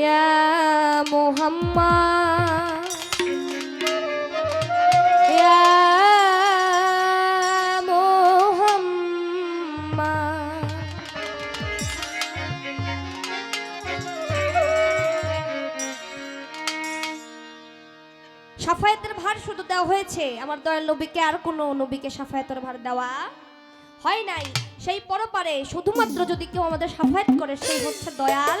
ইয়া মোহাম্মদ ইয়া মোহাম্মদ। সাফায়াতের ভার শুধু দেওয়া হয়েছে। আমার দয়াল নবীকে আর কোনো নবীকে সাফায়াতের ভার দেওয়া হয় নাই। সেই পরপারে শুধুমাত্র যদি কেউ আমাদের সাফায়াত করে, সেই হচ্ছে দয়াল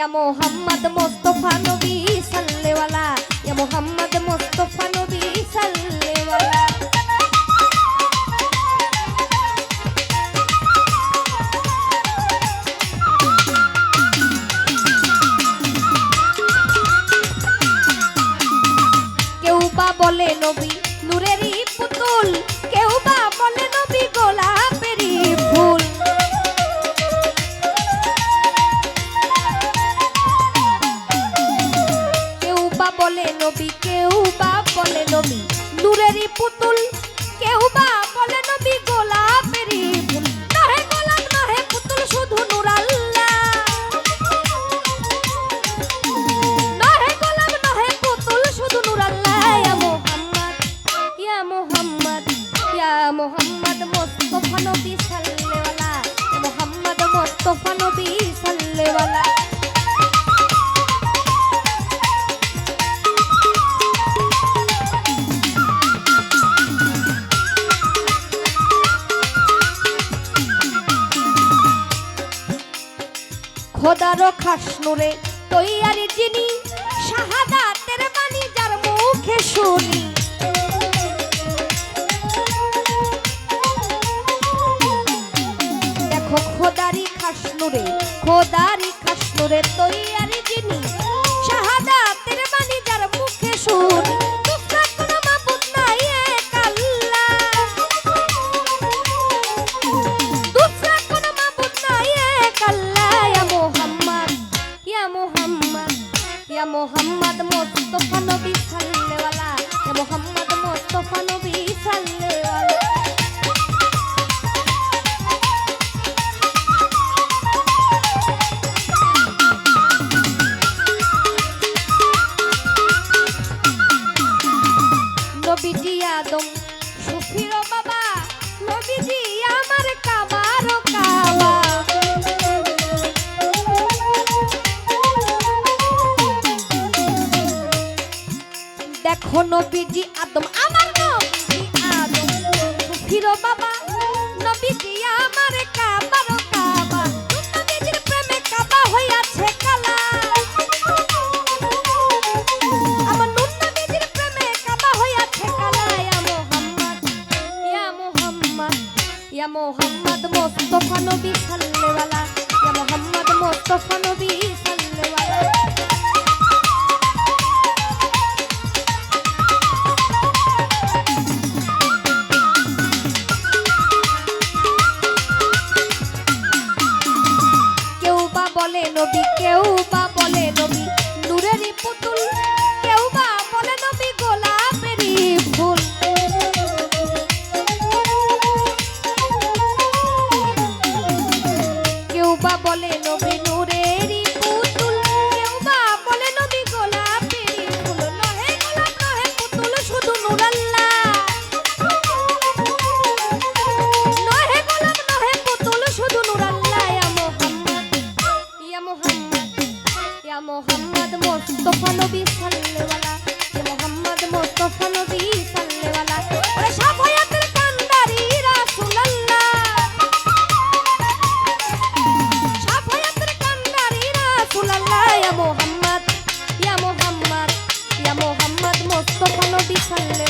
ইয়া মুহাম্মদ মুস্তাফা নবী সাল্লাল্লাহু ইয়া মুহাম্মদ মুস্তাফা নবী সাল্লাল্লাহু কেউ বা বলে নবী খোদারও খাস নুরে তৈয়ারি যিনি শাহাদাতের বাণী যার মুখে শুনি। ইয়া মোহাম্মদ মোস্তফা নবী সাল্লেওয়ালা ইয়া মোহাম্মদ মোস্তফা নবী সাল্লেওয়ালা নবীটি আদম সুফির দেখো নবীজি আদম, আমার নবীজি আদম। সুফির বাবা, নবীজি আমার কাবার কাবা। নবীজির প্রেমে কাবা হইয়াছে কালা। নূর নবীজির প্রেমে কাবা হইয়াছে কালা। ইয়া মুহাম্মদ মুহাম্মদ মুহাম্মদ মুস্তাফা নবী সাল্লাল্লাহু মুহাম্মদ মুস্তাফা নবী সাল্লাল্লাহু মুহাম্মদ মোস্তফা নবী সাল্লেওয়ালা যে মোহাম্মদ মোস্তফা নবী সাল্লেওয়ালা ওরে সাফায়াতের কান্ডারি রাসূলুল্লাহ। সাফায়াতের কান্ডারি রাসূলুল্লাহ। ইয়া মোহাম্মদ ইয়া মোহাম্মদ, ইয়া মুহাম্মদ মুস্তাফা নবী সাল্লাল্লাহু।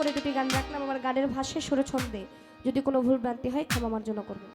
করে দুটি গান রাখলাম, আমার গানের ভাষায় সুর ছন্দে যদি কোনো ভুল ভ্রান্তি হয়, ক্ষমা আমার জন্য করবেন।